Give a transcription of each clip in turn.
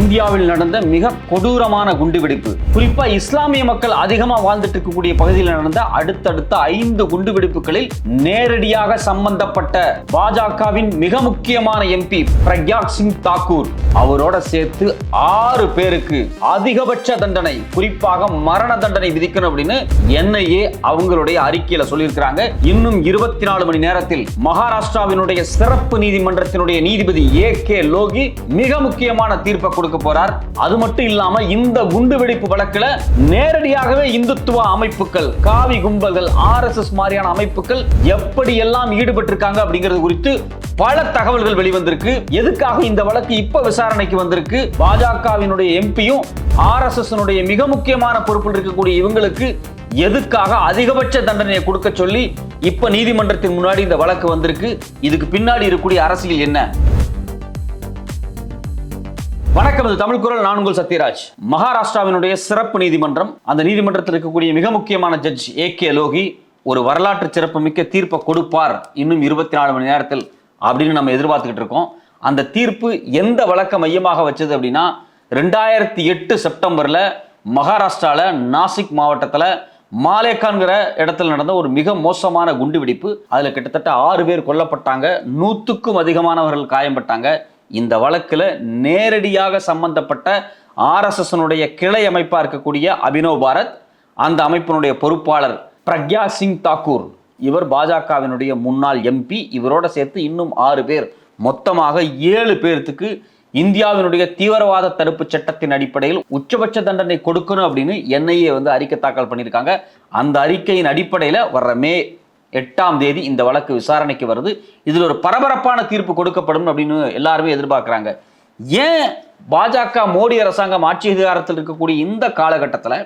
இந்தியாவில் நடந்த மிக கொடூரமான குண்டுவெடிப்பு. குறிப்பா இஸ்லாமிய மக்கள் அதிகமா வாழ்ந்துட்டு இருக்கக்கூடிய பகுதியில் நடந்த அடுத்தடுத்த ஐந்து குண்டுவெடிப்புகளில் நேரடியாக சம்பந்தப்பட்ட பாஜகவின் மிக முக்கியமான எம்பி பிரக்யாக் சிங் தாக்கூர். அவரோட சேர்த்து ஆறு பேருக்கு அதிகபட்ச தண்டனை குறிப்பாக மரண தண்டனை விதிக்கணும் அப்படின்னு என்ஐஏ அவங்களுடைய அறிக்கையில சொல்லியிருக்கிறாங்க. இன்னும் இருபத்தி நாலு மணி நேரத்தில் மகாராஷ்டிராவினுடைய சிறப்பு நீதிமன்றத்தினுடைய நீதிபதி ஏ கே லோகி மிக முக்கியமான தீர்ப்பை கொடுக்க கொடுக்க போறார். அது மட்டும் இல்லாம இந்த குண்டுவெடிப்பு வழக்குல நேரடியாகவே இந்துத்துவ அமைப்புகள் காவி கும்பல்கள் ஆர் எஸ் எஸ் மாதிரியான அமைப்புகள் எப்படி எல்லாம் ஈடுபட்டிருக்காங்க அப்படிங்கிறது குறித்து பல தகவல்கள் வெளிவந்திருக்கு. எதுக்காக இந்த வழக்கு இப்ப விசாரணைக்கு வந்திருக்கு? பாஜகவினுடைய எம்பியும் ஆர் எஸ் எஸ் மிக முக்கியமான பொறுப்பில் இருக்கக்கூடிய இவங்களுக்கு எதுக்காக அதிகபட்ச தண்டனையை கொடுக்க சொல்லி இப்ப நீதிமன்றத்தின் முன்னாடி இந்த வழக்கு வந்திருக்கு? இதுக்கு பின்னாடி இருக்கக்கூடிய அரசியல் என்ன? வணக்கம் இது தமிழ் குரல் நான் உங்கள் சத்யராஜ். மகாராஷ்டிராவினுடைய சிறப்பு நீதிமன்றம் அந்த நீதிமன்றத்தில் இருக்கக்கூடிய மிக முக்கியமான ஜட்ஜ் ஏ கே லோகி ஒரு வரலாற்று சிறப்புமிக்க தீர்ப்பை கொடுப்பார் இன்னும் இருபத்தி நாலு மணி நேரத்தில் அப்படின்னு நம்ம எதிர்பார்த்துக்கிட்டு இருக்கோம். அந்த தீர்ப்பு எந்த வழக்க மையமாக வச்சது அப்படின்னா ரெண்டாயிரத்தி எட்டு செப்டம்பரில் மகாராஷ்டிராவில் நாசிக் மாவட்டத்தில் மாலேக்கான்கிற இடத்துல நடந்த ஒரு மிக மோசமான குண்டுவெடிப்பு அதில் கிட்டத்தட்ட ஆறு பேர் கொல்லப்பட்டாங்க நூற்றுக்கும் அதிகமானவர்கள் காயம்பட்டாங்க. இந்த வழக்கில் நேரடியாக சம்பந்தப்பட்ட ஆர்எஸ்எஸ்னுடைய கிளை அமைப்பாக இருக்கக்கூடிய அபினவ் பாரத் அந்த அமைப்பினுடைய பொறுப்பாளர் பிரக்யா சிங் தாக்கூர் இவர் பாஜகவினுடைய முன்னாள் எம்பி. இவரோட சேர்த்து இன்னும் ஆறு பேர். மொத்தமாக ஏழு பேர்த்துக்கு இந்தியாவினுடைய தீவிரவாத தடுப்பு சட்டத்தின் அடிப்படையில் உச்சபட்ச தண்டனை கொடுக்கணும் அப்படின்னு என்ஐஏ வந்து அறிக்கை தாக்கல் பண்ணியிருக்காங்க. அந்த அறிக்கையின் அடிப்படையில் வர்ற மே எட்டாம் தேதி இந்த வழக்கு விசாரணைக்கு வருது. இதில் ஒரு பரபரப்பான தீர்ப்பு கொடுக்கப்படும் அப்படின்னு எல்லாருமே எதிர்பார்க்குறாங்க. ஏன் பாஜக மோடி அரசாங்கம் ஆட்சி அதிகாரத்தில் இருக்கக்கூடிய இந்த காலகட்டத்தில்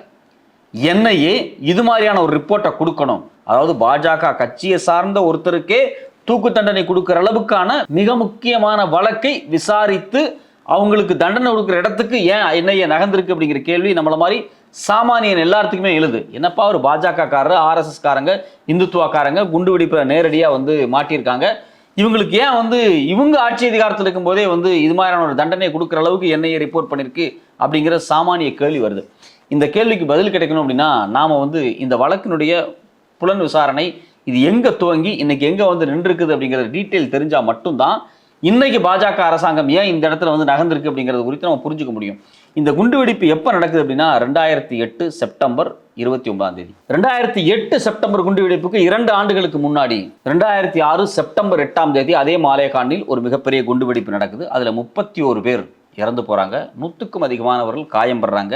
என்ஐஏ இது மாதிரியான ஒரு ரிப்போர்ட்டை கொடுக்கணும். அதாவது பாஜக கட்சியை சார்ந்த ஒருத்தருக்கே தூக்கு தண்டனை கொடுக்குற அளவுக்கான மிக முக்கியமான வழக்கை விசாரித்து அவங்களுக்கு தண்டனை கொடுக்குற இடத்துக்கு ஏன் என்ஐஏ நகர்ந்திருக்கு அப்படிங்கிற கேள்வி நம்மள மாதிரி சாமானியன் எல்லாத்துக்குமே எழுது. என்னப்பா ஒரு பாஜக ஆர்எஸ்எஸ்காரங்க ஆர்எஸ்எஸ் காரங்க இந்துத்துவக்காரங்க குண்டு வெடிப்பில் நேரடியாக வந்து மாட்டியிருக்காங்க. இவங்களுக்கு ஏன் வந்து இவங்க ஆட்சி அதிகாரத்தில் இருக்கும்போதே வந்து இது மாதிரியான ஒரு தண்டனை கொடுக்குற அளவுக்கு என்ஐஏ ரிப்போர்ட் பண்ணியிருக்கு அப்படிங்கிற சாமானிய கேள்வி வருது. இந்த கேள்விக்கு பதில் கிடைக்கணும் அப்படின்னா நாம் வந்து இந்த வழக்கினுடைய புலன் விசாரணை இது எங்கே துவங்கி இன்னைக்கு எங்கே வந்து நின்றுருக்குது அப்படிங்கிற டீட்டெயில் தெரிஞ்சால் மட்டும்தான் இன்னைக்கு பாஜக அரசாங்கம் ஏன் இந்த இடத்துல வந்து நகர்ந்திருக்கு அப்படிங்கிறது குறித்து நம்ம புரிஞ்சுக்க முடியும். இந்த குண்டுவெடிப்பு எப்போ நடக்குது அப்படின்னா ரெண்டாயிரத்தி எட்டு செப்டம்பர் இருபத்தி ஒன்பதாம் தேதி. ரெண்டாயிரத்தி எட்டு செப்டம்பர் குண்டுவெடிப்புக்கு இரண்டு ஆண்டுகளுக்கு முன்னாடி ரெண்டாயிரத்தி ஆறு செப்டம்பர் எட்டாம் தேதி அதே மாலேகாண்டில் ஒரு மிகப்பெரிய குண்டுவெடிப்பு நடக்குது. அதில் முப்பத்தி ஒரு பேர் இறந்து போகிறாங்க நூற்றுக்கும் அதிகமானவர்கள் காயம் படுறாங்க.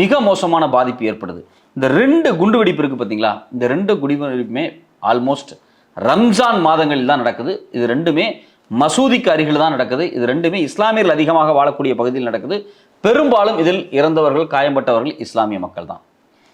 மிக மோசமான பாதிப்பு ஏற்படுது. இந்த ரெண்டு குண்டுவெடிப்பு இருக்குது பார்த்தீங்களா இந்த ரெண்டு குண்டுவெடிப்புமே ஆல்மோஸ்ட் ரம்ஜான் மாதங்களில் தான் நடக்குது. இது ரெண்டுமே மசூதிக்கு அருகில் தான் நடக்குது. இது ரெண்டுமே இஸ்லாமியர்கள் அதிகமாக வாழக்கூடிய பகுதியில் நடக்குது. பெரும்பாலும் இதில் இறந்தவர்கள் காயம்பட்டவர்கள் இஸ்லாமிய மக்கள் தான்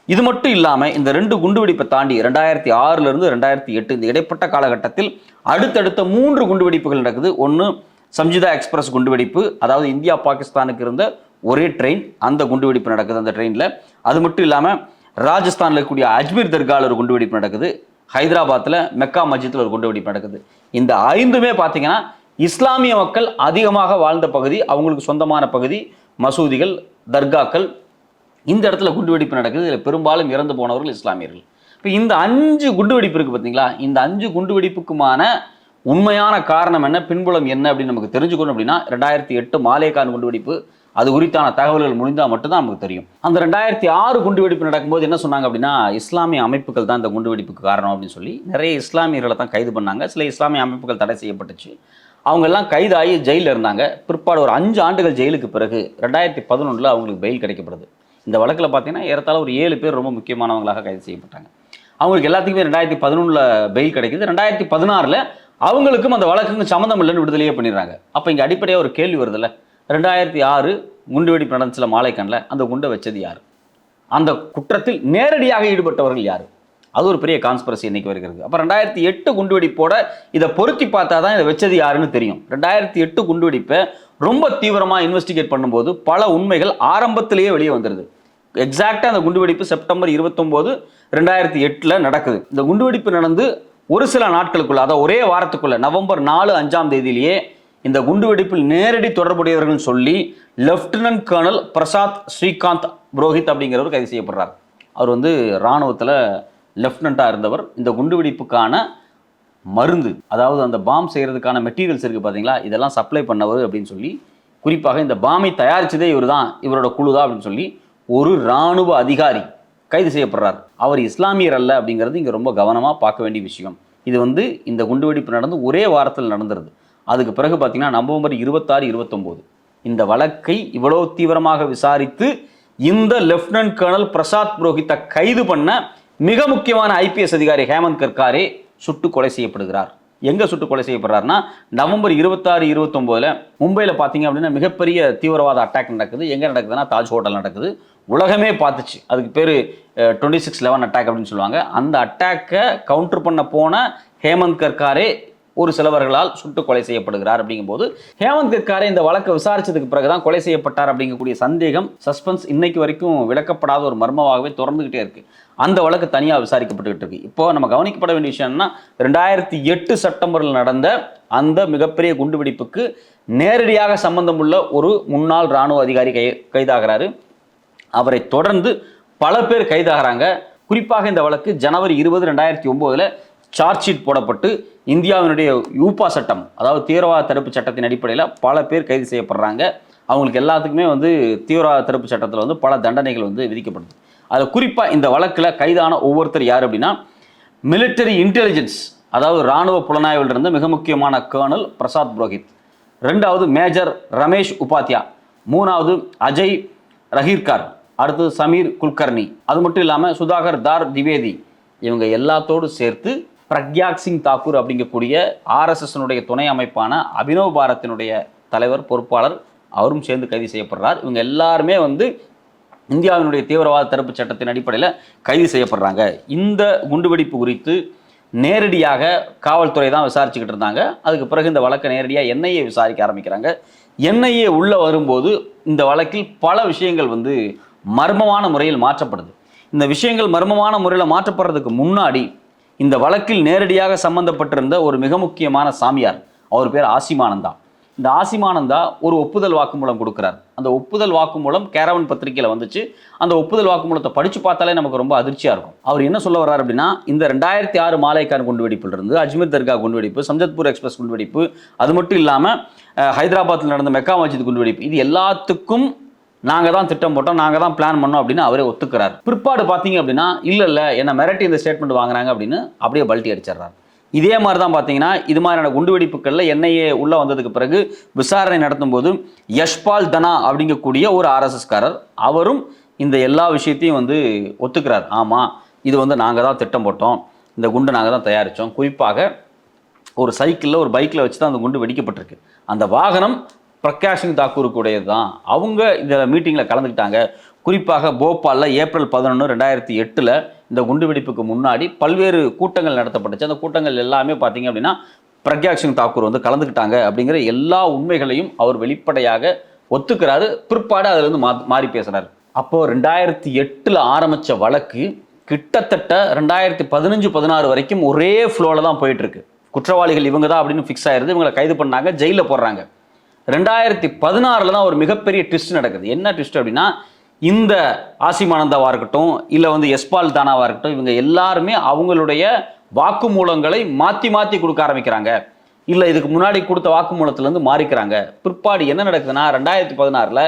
இது மட்டும் இல்லாமல் இந்த ரெண்டு குண்டுவெடிப்பை தாண்டி ரெண்டாயிரத்தி ஆறிலிருந்து ரெண்டாயிரத்தி எட்டு இந்த இடைப்பட்ட காலகட்டத்தில் அடுத்தடுத்த மூன்று குண்டுவெடிப்புகள் நடக்குது. ஒன்று சம்ஜிதா எக்ஸ்பிரஸ் குண்டுவெடிப்பு அதாவது இந்தியா பாகிஸ்தானுக்கு இருந்த ஒரே ட்ரெயின் அந்த குண்டுவெடிப்பு நடக்குது அந்த ட்ரெயினில். அது மட்டும் இல்லாமல் ராஜஸ்தானில் இருக்கக்கூடிய அஜ்மீர் தர்காவில் ஒரு குண்டுவெடிப்பு நடக்குது. ஹைதராபாத்தில் மெக்கா மஸ்ஜித்தில் ஒரு குண்டுவெடிப்பு நடக்குது. இந்த ஐந்துமே பார்த்தீங்கன்னா இஸ்லாமிய மக்கள் அதிகமாக வாழ்ந்த பகுதி அவங்களுக்கு சொந்தமான பகுதி. மசூதிகள் தர்காக்கள் இந்த இடத்துல குண்டுவெடிப்பு நடக்குது. இதில் பெரும்பாலும் இறந்து போனவர்கள் இஸ்லாமியர்கள். இப்போ இந்த அஞ்சு குண்டுவெடிப்பு இருக்குது பார்த்தீங்களா? இந்த அஞ்சு குண்டுவெடிப்புக்குமான உண்மையான காரணம் என்ன? பின்புலம் என்ன அப்படின்னு நமக்கு தெரிஞ்சுக்கணும் அப்படின்னா ரெண்டாயிரத்தி எட்டு மாலேகான் குண்டுவெடிப்பு அது குறித்தான தகவல்கள் முடிந்தால் மட்டும்தான் நமக்கு தெரியும். அந்த ரெண்டாயிரத்தி ஆறு குண்டுவெடிப்பு நடக்கும்போது என்ன சொன்னாங்க அப்படின்னா இஸ்லாமிய அமைப்புகள் தான் இந்த குண்டுவெடிப்புக்கு காரணம் அப்படின்னு சொல்லி நிறைய இஸ்லாமியர்களை தான் கைது பண்ணாங்க. சில இஸ்லாமிய அமைப்புகள் தடை செய்யப்பட்டுச்சு. அவங்க எல்லாம் கைதாகி ஜெயிலில் இருந்தாங்க. பிற்பாடு ஒரு அஞ்சு ஆண்டுகள் ஜெயிலுக்கு பிறகு ரெண்டாயிரத்தி பதினொன்றில் அவங்களுக்கு பெயில் கிடைக்கப்படுது. இந்த வழக்கில் பார்த்தீங்கன்னா ஏறத்தாழ ஒரு ஏழு பேர் ரொம்ப முக்கியமானவங்களாக கைது செய்யப்பட்டாங்க. அவங்களுக்கு எல்லாத்துக்குமே ரெண்டாயிரத்தி பதினொன்றில் பெயில் கிடைக்குது. ரெண்டாயிரத்தி பதினாறில் அவங்களுக்கும் அந்த வழக்குக்கும் சம்மந்தம் இல்லைன்னு விடுதலையே பண்ணிடுறாங்க. அப்போ இங்கே அடிப்படையாக ஒரு கேள்வி வருதுல்ல? ரெண்டாயிரத்தி ஆறு குண்டுவெடிப்பு நடந்துச்சுல மாலைக்கண்ணில் அந்த குண்டை வச்சது யார்? அந்த குற்றத்தில் நேரடியாக ஈடுபட்டவர்கள் யார்? அது ஒரு பெரிய கான்ஸ்பரசி இன்னைக்கு வருகிறது அப்போ ரெண்டாயிரத்தி எட்டு குண்டுவெடிப்போட இதை பொருத்தி பார்த்தா தான் இதை வச்சது யாருன்னு தெரியும். ரெண்டாயிரத்தி எட்டு குண்டுவெடிப்பை ரொம்ப தீவிரமாக இன்வெஸ்டிகேட் பண்ணும்போது பல உண்மைகள் ஆரம்பத்திலேயே வெளியே வந்துடுது எக்ஸாக்டாக அந்த குண்டுவெடிப்பு செப்டம்பர் இருபத்தொம்போது ரெண்டாயிரத்தி எட்டில் நடக்குது. இந்த குண்டுவெடிப்பு நடந்து ஒரு சில நாட்களுக்குள்ள அதாவது ஒரே வாரத்துக்குள்ள நவம்பர் நாலு அஞ்சாம் தேதியிலேயே இந்த குண்டுவெடிப்பில் நேரடி தொடர்புடையவர்கள் சொல்லி லெப்டினன்ட் கர்னல் பிரசாத் ஸ்ரீகாந்த் புரோஹித் அப்படிங்கிறவர் கைது செய்யப்படுறார். அவர் வந்து இராணுவத்தில் லெப்டினண்ட்டாக இருந்தவர் இந்த குண்டுவெடிப்புக்கான மருந்து அதாவது அந்த பாம் செய்கிறதுக்கான மெட்டீரியல்ஸ் இருக்குது பார்த்தீங்களா இதெல்லாம் சப்ளை பண்ணவர் அப்படின்னு சொல்லி குறிப்பாக இந்த பாமை தயாரித்ததே இவர் தான் இவரோட குழு தான் அப்படின்னு சொல்லி ஒரு இராணுவ அதிகாரி கைது செய்யப்படுறார். அவர் இஸ்லாமியர் அல்ல அப்படிங்கிறது இங்கே ரொம்ப கவனமாக பார்க்க வேண்டிய விஷயம். இது வந்து இந்த குண்டுவெடிப்பு நடந்து ஒரே வாரத்தில் நடந்துருது. அதுக்கு பிறகு பார்த்தீங்கன்னா நவம்பர் இருபத்தாறு இருபத்தொம்போது. இந்த வழக்கை இவ்வளோ தீவிரமாக விசாரித்து இந்த லெப்டினன்ட் கர்னல் பிரசாத் புரோஹித்தை கைது பண்ண மிக முக்கியமான ஐபிஎஸ் அதிகாரி ஹேமந்த் கர்காரே சுட்டு கொலை செய்யப்படுகிறார். எங்கே சுட்டு கொலை செய்யப்படுறாருன்னா நவம்பர் இருபத்தாறு இருபத்தொம்போதில் மும்பையில் பார்த்தீங்க அப்படின்னா மிகப்பெரிய தீவிரவாத அட்டாக் நடக்குது. எங்கே நடக்குதுன்னா தாஜ் ஹோட்டல் நடக்குது. உலகமே பார்த்துச்சு. அதுக்கு பேர் டுவெண்ட்டி சிக்ஸ் லெவன் அட்டாக் அப்படின்னு சொல்லுவாங்க. அந்த அட்டாக்கை கவுண்டர் பண்ண போன ஹேமந்த் கர்காரே ஒரு சிலவர்களால் சுட்டு கொலை செய்யப்படுகிறார் அப்படிங்கும்போது ஹேமந்த் கர்காரே இந்த வழக்கை விசாரிச்சதுக்கு பிறகுதான் கொலை செய்யப்பட்டார் அப்படிங்கக்கூடிய சந்தேகம் சஸ்பென்ஸ் இன்னைக்கு வரைக்கும் விளக்கப்படாத ஒரு மர்மமாகவே தொடர்ந்துகிட்டே இருக்கு. அந்த வழக்கு தனியாக விசாரிக்கப்பட்டுக்கிட்டு இருக்கு. இப்போ நம்ம கவனிக்கப்பட வேண்டிய விஷயம்னா ரெண்டாயிரத்தி எட்டு செப்டம்பரில் நடந்த அந்த மிகப்பெரிய குண்டுவெடிப்புக்கு நேரடியாக சம்பந்தமுள்ள ஒரு முன்னாள் இராணுவ அதிகாரி கை கைதாகிறாரு. அவரை தொடர்ந்து பல பேர் கைதாகிறாங்க. குறிப்பாக இந்த வழக்கு ஜனவரி இருபது ரெண்டாயிரத்தி ஒம்போதில் சார்ஜ் ஷீட் போடப்பட்டு இந்தியாவினுடைய யூபா சட்டம் அதாவது தீவிரவாத தடுப்பு சட்டத்தின் அடிப்படையில் பல பேர் கைது செய்யப்படுறாங்க. அவங்களுக்கு எல்லாத்துக்குமே வந்து தீவிரவாத தடுப்பு சட்டத்தில் வந்து பல தண்டனைகள் வந்து விதிக்கப்படுது. அதில் குறிப்பாக இந்த வழக்கில் கைதான ஒவ்வொருத்தர் யார் அப்படின்னா மிலிட்டரி இன்டெலிஜென்ஸ் அதாவது இராணுவ புலனாய்வில் இருந்த மிக முக்கியமான கர்னல் பிரசாத் புரோஹித். ரெண்டாவது மேஜர் ரமேஷ் உபாத்யா. மூணாவது அஜய் ரஹீர்கார். அடுத்தது சமீர் குல்கர்னி அது மட்டும் இல்லாமல் சுதாகர் தார் திவேதி. இவங்க எல்லாத்தோடு சேர்த்து பிரக்யாக் சிங் தாக்கூர் அப்படிங்கக்கூடிய ஆர்எஸ்எஸ்னுடைய துணை அமைப்பான அபினவ் பாரத்தினுடைய தலைவர் பொறுப்பாளர் அவரும் சேர்ந்து கைது செய்யப்படுறார். இவங்க எல்லாருமே வந்து இந்தியாவினுடைய தீவிரவாத தடுப்பு சட்டத்தின் அடிப்படையில் கைது செய்யப்படுறாங்க. இந்த குண்டுவெடிப்பு குறித்து நேரடியாக காவல்துறை தான் விசாரிச்சுக்கிட்டு இருந்தாங்க. அதுக்கு பிறகு இந்த வழக்கை நேரடியாக என்ஐஏ விசாரிக்க ஆரம்பிக்கிறாங்க. என்ஐஏ உள்ளே வரும்போது இந்த வழக்கில் பல விஷயங்கள் வந்து மர்மமான முறையில் மாற்றப்படுது. இந்த விஷயங்கள் மர்மமான முறையில் மாற்றப்படுறதுக்கு முன்னாடி இந்த வழக்கில் நேரடியாக சம்பந்தப்பட்டிருந்த ஒரு மிக முக்கியமான சாமியார் அவர் பேர் ஆசிமானந்தா இந்த ஆசிமானந்தா ஒரு ஒப்புதல் வாக்குமூலம் கொடுக்குறார். அந்த ஒப்புதல் வாக்குமூலம் கேரவன் பத்திரிகையில் வந்துச்சு. அந்த ஒப்புதல் வாக்குமூலத்தை படித்து பார்த்தாலே நமக்கு ரொம்ப அதிர்ச்சியாக இருக்கும். அவர் என்ன சொல்ல வர்றார் அப்படின்னா இந்த ரெண்டாயிரத்தி ஆறு மாலைக்கான் குண்டுவெடிப்பிலிருந்து அஜ்மீர் தர்கா குண்டுவெடிப்பு சம்ஜத்பூர் எக்ஸ்பிரஸ் குண்டுவெடிப்பு அது மட்டும் இல்லாமல் ஹைதராபாத்தில் நடந்த மெக்கா மஸ்ஜித் குண்டுவெடிப்பு இது எல்லாத்துக்கும் நாங்கள் தான் திட்டம் போட்டோம் நாங்கள் தான் பிளான் பண்ணோம் அப்படின்னு அவரே ஒத்துக்கிறார். பிற்பாடு பார்த்தீங்க அப்படின்னா இல்லை இல்லை என்னை மிரட்டி இந்த ஸ்டேட்மெண்ட் வாங்குறாங்க அப்படின்னு அப்படியே பல்ட்டி அடிச்சிடுறாரு. இதே மாதிரி தான் பார்த்தீங்கன்னா இது மாதிரியான குண்டுவெடிப்புகளில் என்ஐஏ உள்ளே வந்ததுக்கு பிறகு விசாரணை நடத்தும் போது யஷ்பால் தனா அப்படிங்கக்கூடிய ஒரு ஆர்எஸ்எஸ்காரர் அவரும் இந்த எல்லா விஷயத்தையும் வந்து ஒத்துக்கிறார். ஆமாம் இது வந்து நாங்கள் தான் திட்டம் போட்டோம். இந்த குண்டு நாங்கள் தான் தயாரித்தோம் குறிப்பாக ஒரு சைக்கிளில் ஒரு பைக்கில் வச்சு தான் அந்த குண்டு வெடிக்கப்பட்டிருக்கு. அந்த வாகனம் பிரகாஷ் சிங் தான் அவங்க இந்த மீட்டிங்கில் கலந்துக்கிட்டாங்க. குறிப்பாக போபாலில் ஏப்ரல் பதினொன்று ரெண்டாயிரத்தி எட்டில் இந்த குண்டுவெடிப்புக்கு முன்னாடி பல்வேறு கூட்டங்கள் நடத்தப்பட்டுச்சு. அந்த கூட்டங்கள் எல்லாமே பார்த்தீங்க அப்படின்னா பிரக்யா சிங் தாக்கூர் வந்து கலந்துக்கிட்டாங்க அப்படிங்கிற எல்லா உண்மைகளையும் அவர் வெளிப்படையாக ஒத்துக்கிறாரு. பிற்பாடு அதிலிருந்து மா மாறி பேசுகிறார் அப்போது ரெண்டாயிரத்தி எட்டில் ஆரம்பித்த வழக்கு கிட்டத்தட்ட ரெண்டாயிரத்தி பதினஞ்சு பதினாறு வரைக்கும் ஒரே ஃப்ளோவில் தான் போயிட்டுருக்கு. குற்றவாளிகள் இவங்க தான் அப்படின்னு ஃபிக்ஸ் ஆயிருது. இவங்களை கைது பண்ணாங்க ஜெயிலில் போடுறாங்க. ரெண்டாயிரத்தி பதினாறில் தான் ஒரு மிகப்பெரிய ட்விஸ்ட் நடக்குது. என்ன ட்விஸ்ட் அப்படின்னா இந்த ஆசிமானந்தாவாக இருக்கட்டும் இல்லை வந்து எஸ்பால் தானாவாக இருக்கட்டும் இவங்க எல்லாருமே அவங்களுடைய வாக்குமூலங்களை மாற்றி மாற்றி கொடுக்க ஆரம்பிக்கிறாங்க. இல்லை இதுக்கு முன்னாடி கொடுத்த வாக்குமூலத்திலேருந்து மாறிக்கிறாங்க. பிற்பாடு என்ன நடக்குதுன்னா ரெண்டாயிரத்தி பதினாறில்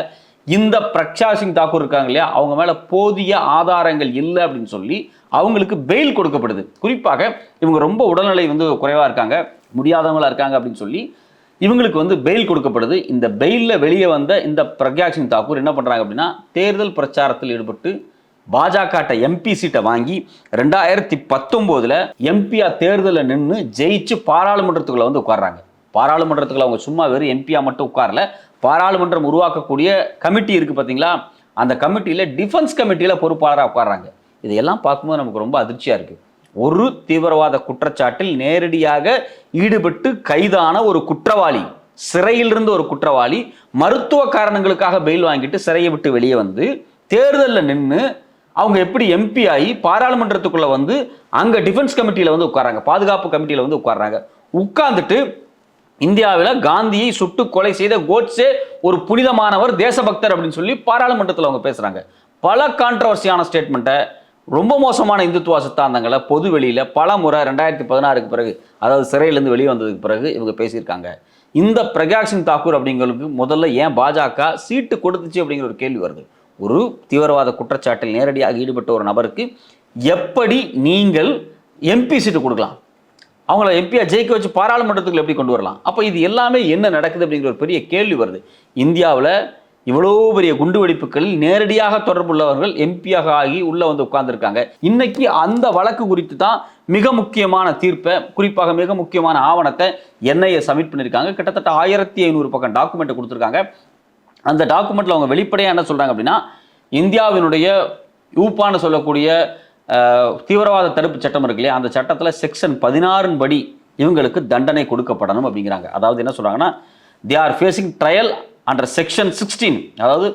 இந்த பிரக்ஷா சிங் தாக்கூர் இருக்காங்க இல்லையா அவங்க மேலே போதிய ஆதாரங்கள் இல்லை அப்படின்னு சொல்லி அவங்களுக்கு பெயில் கொடுக்கப்படுது. குறிப்பாக இவங்க ரொம்ப உடல்நிலை வந்து குறைவாக இருக்காங்க முடியாதவங்களாக இருக்காங்க அப்படின்னு சொல்லி இவங்களுக்கு வந்து பெயில் கொடுக்கப்படுது. இந்த பெயிலில் வெளியே வந்த இந்த பிரக்யா சிங் தாக்கூர் என்ன பண்ணுறாங்க அப்படின்னா தேர்தல் பிரச்சாரத்தில் ஈடுபட்டு பாஜகட்ட எம்பி சீட்டை வாங்கி ரெண்டாயிரத்தி பத்தொம்போதில் எம்பியா தேர்தலில் நின்று ஜெயிச்சு பாராளுமன்றத்துக்குள்ள வந்து உட்காடுறாங்க பாராளுமன்றத்துக்குள்ள அவங்க சும்மா வெறும் எம்பியா மட்டும் உட்காரல. பாராளுமன்றம் உருவாக்கக்கூடிய கமிட்டி இருக்குது பார்த்தீங்களா அந்த கமிட்டியில் டிஃபென்ஸ் கமிட்டியில் பொறுப்பாளராக உட்காடுறாங்க இதையெல்லாம் பார்க்கும்போது நமக்கு ரொம்ப அதிர்ச்சியாக இருக்குது ஒரு தீவிரவாத குற்றச்சாட்டில் நேரடியாக ஈடுபட்டு கைதான ஒரு குற்றவாளி சிறையிலிருந்து ஒரு குற்றவாளி மருத்துவ காரணங்களுக்காக பெயில் வாங்கிட்டு சிறையை விட்டு வெளியே வந்து தேர்தலில் நின்று அவங்க எப்படி எம்பி ஆகி பாராளுமன்றத்துக்குள்ளே வந்து அங்கே டிஃபென்ஸ் கமிட்டியில் வந்து உட்காராங்க பாதுகாப்பு கமிட்டியில் வந்து உட்காராங்க உட்கார்ந்துட்டு இந்தியாவில் காந்தியை சுட்டு கொலை செய்த கோட்ஸே ஒரு புனிதமானவர் தேசபக்தர் அப்படின்னு சொல்லி பாராளுமன்றத்தில் அவங்க பேசுகிறாங்க பல கான்ட்ரவர்சியான ஸ்டேட்மெண்ட்டை ரொம்ப மோசமான இந்துத்துவ சித்தாந்தங்களை பொது வெளியில் பல முறை ரெண்டாயிரத்தி பதினாறுக்கு பிறகு அதாவது சிறையிலேருந்து வெளியே வந்ததுக்கு பிறகு இவங்க பேசியிருக்காங்க. இந்த பிரகாஷ் சிங் தாக்கூர் அப்படிங்கிறதுக்கு முதல்ல ஏன் பாஜக சீட்டு கொடுத்துச்சு அப்படிங்கிற ஒரு கேள்வி வருது. ஒரு தீவிரவாத குற்றச்சாட்டில் நேரடியாக ஈடுபட்ட ஒரு நபருக்கு எப்படி நீங்கள் எம்பி சீட்டு கொடுக்கலாம்? அவங்கள எம்பியாக ஜெயிக்க வச்சு பாராளுமன்றத்துக்குள்ள எப்படி கொண்டு வரலாம்? அப்போ இது எல்லாமே என்ன நடக்குது அப்படிங்கிற ஒரு பெரிய கேள்வி வருது. இந்தியாவில் இவ்வளோ பெரிய குண்டு வெடிப்புகளில் நேரடியாக தொடர்புள்ளவர்கள் எம்பியாக ஆகி உள்ளே வந்து உட்கார்ந்துருக்காங்க. இன்னைக்கு அந்த வழக்கு குறித்து தான் மிக முக்கியமான தீர்ப்பை குறிப்பாக மிக முக்கியமான ஆவணத்தை என்ஐஏ சப்மிட் பண்ணியிருக்காங்க. கிட்டத்தட்ட ஆயிரத்தி ஐநூறு பக்கம் டாக்குமெண்ட்டை கொடுத்துருக்காங்க. அந்த டாக்குமெண்ட்டில் அவங்க வெளிப்படையாக என்ன சொல்கிறாங்க அப்படின்னா இந்தியாவினுடைய யூப்பான்னு சொல்லக்கூடிய தீவிரவாத தடுப்பு சட்டம் இருக்கு இல்லையா? அந்த சட்டத்தில் செக்ஷன் பதினாறின் படி இவங்களுக்கு தண்டனை கொடுக்கப்படணும் அப்படிங்கிறாங்க. அதாவது என்ன சொல்கிறாங்கன்னா they are facing trial under section sixteen அதாவது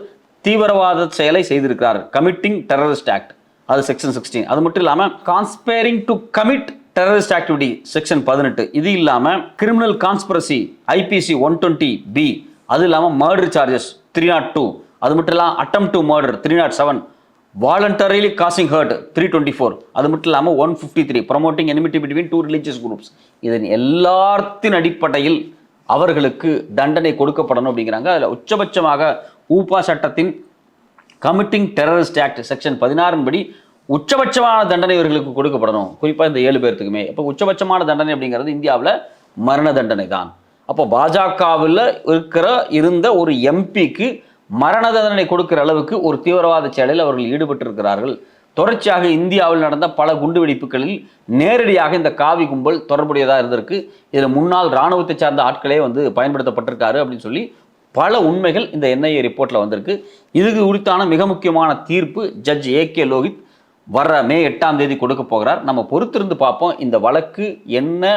தீவிரவாத செயலை செய்திருக்கிறார். கமிட்டிங் டெரரிஸ்ட் ஆக்ட் அது செக்ஷன் சிக்ஸ்டீன் அது மட்டும் இல்லாமல் conspiring to commit terrorist activity section பதினெட்டு. இது இல்லாமல் criminal conspiracy IPC one twenty B அது இல்லாமல் murder charges three not two அது மட்டும் இல்லாமல் attempt to murder three not seven voluntarily causing hurt three twenty four அது மட்டும் இல்லாமல் one fifty three promoting enmity between two religious groups இதன் எல்லாத்தின் அடிப்படையில் அவர்களுக்கு தண்டனை கொடுக்கப்படணும் அப்படிங்கிறாங்க. அதில் உச்சபட்சமாக ஊப்பா சட்டத்தின் கமிட்டிங் டெரரிஸ்ட் ஆக்ட் செக்ஷன் பதினாறின் படி உச்சபட்சமான தண்டனை இவர்களுக்கு கொடுக்கப்படணும். குறிப்பாக இந்த ஏழு பேர்த்துக்குமே. இப்போ உச்சபட்சமான தண்டனை அப்படிங்கிறது இந்தியாவில் மரண தண்டனை தான். அப்போ பாஜகவில் இருக்கிற இருந்த ஒரு எம்பிக்கு மரண தண்டனை கொடுக்கிற அளவுக்கு ஒரு தீவிரவாத செயலில் அவர்கள் ஈடுபட்டிருக்கிறார்கள். தொடர்ச்சியாக இந்தியாவில் நடந்த பல குண்டுவெடிப்புகளில் நேரடியாக இந்த காவி கும்பல் தொடர்புடையதாக இருந்திருக்கு. இதில் முன்னாள் இராணுவத்தை சார்ந்த ஆட்களே வந்து பயன்படுத்தப்பட்டிருக்காரு அப்படின்னு சொல்லி பல உண்மைகள் இந்த என்ஐஏ ரிப்போர்ட்டில் வந்திருக்கு. இதுக்கு குறித்தான மிக முக்கியமான தீர்ப்பு ஜட்ஜ் ஏ கே லோகித் வர்ற மே எட்டாம் தேதி கொடுக்க போகிறார். நம்ம பொறுத்திருந்து பார்ப்போம் இந்த வழக்கு என்ன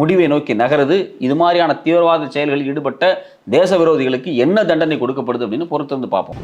முடிவை நோக்கி நகருது. இது மாதிரியான தீவிரவாத செயல்களில் ஈடுபட்ட தேச விரோதிகளுக்கு என்ன தண்டனை கொடுக்கப்படுது அப்படின்னு பொறுத்திருந்து பார்ப்போம்.